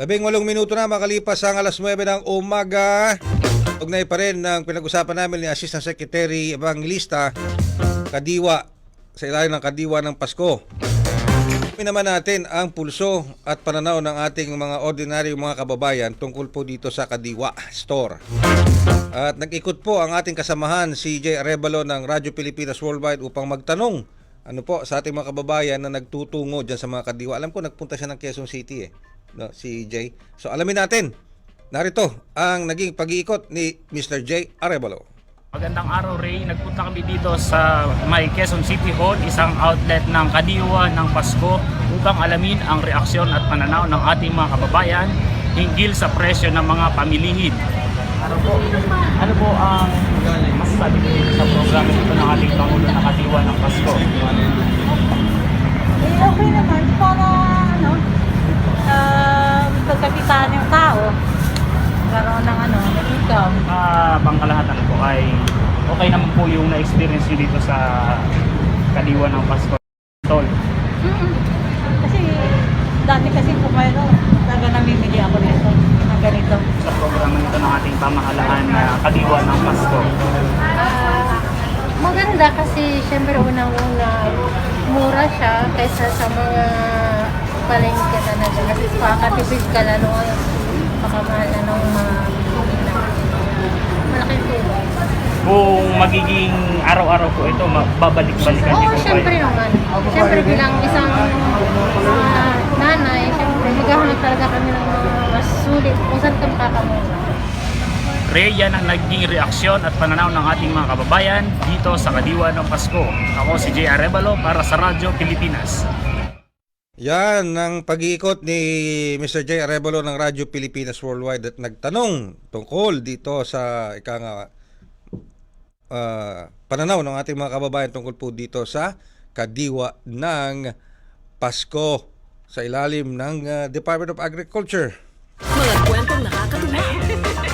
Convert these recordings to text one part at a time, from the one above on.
Labing walong minuto na makalipas ang alas 9 ng umaga. Ugnay pa rin ng pinag-usapan namin ni Assistant Secretary Evangelista Kadiwa sa ilalim ng Kadiwa ng Pasko. Naman natin ang pulso at pananaw ng ating mga ordinary mga kababayan tungkol po dito sa Kadiwa Store. At nag-ikot po ang ating kasamahan si Jay Arevalo ng Radyo Pilipinas Worldwide upang magtanong ano po sa ating mga kababayan na nagtutungo dyan sa mga Kadiwa. Alam ko nagpunta siya ng Quezon City eh, no, si Jay. So alamin natin, narito ang naging pag-iikot ni Mr. Jay Arevalo. Magandang araw Ray, nagpunta kami dito sa may Quezon City Hall, isang outlet ng Kadiwa ng Pasko upang alamin ang reaksyon at pananaw ng ating mga kababayan hinggil sa presyo ng mga pamilihid. Ano po, ano po ang masasabi ko dito sa programa dito ng ating Pangulo na Kadiwa ng Pasko? Eh, okay naman para ano, um, pagkakitaan yung tao. Karoon ng ano, ng income. Ah, pangkalahatan po ay okay naman po yung na-experience nyo dito sa Kadiwa ng Pasko. Tol. Mm-mm. Kasi dati kasi kung mayroon, talaga namimili ako nito. Na ganito. sa programa nito ng ating pamahalaan na Kadiwa ng Pasko. Ah, maganda kasi syempre unang-una mura siya kaysa sa mga palengke talaga kasi pakatipid ka lalo ngayon pakamahal na ng mga magiging araw-araw po ito, babalik-balikan Oo, po syempre naman. Syempre bilang isang ah, nanay, syempre maghahanap talaga kami ng mga mas sulit kung saan kami kakamura. Ray, yan ang naging reaksyon at pananaw ng ating mga kababayan dito sa Kadiwa ng Pasko. Ako si Jay Arevalo para sa Radyo Pilipinas. Yan ang pag-iikot ni Mr. J. Arevalo ng Radyo Pilipinas Worldwide at nagtanong tungkol dito sa ika nga ah, pananaw ng ating mga kababayan tungkol po dito sa kadiwa ng Pasko sa ilalim ng ah, Department of Agriculture. Mga kwentong nakakatuwa.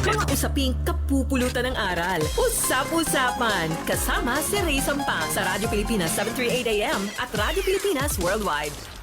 Mga usaping kapupulutan ng aral. Usap-usapan. Kasama si Ray Sampang sa Radyo Pilipinas 738 AM at Radyo Pilipinas Worldwide.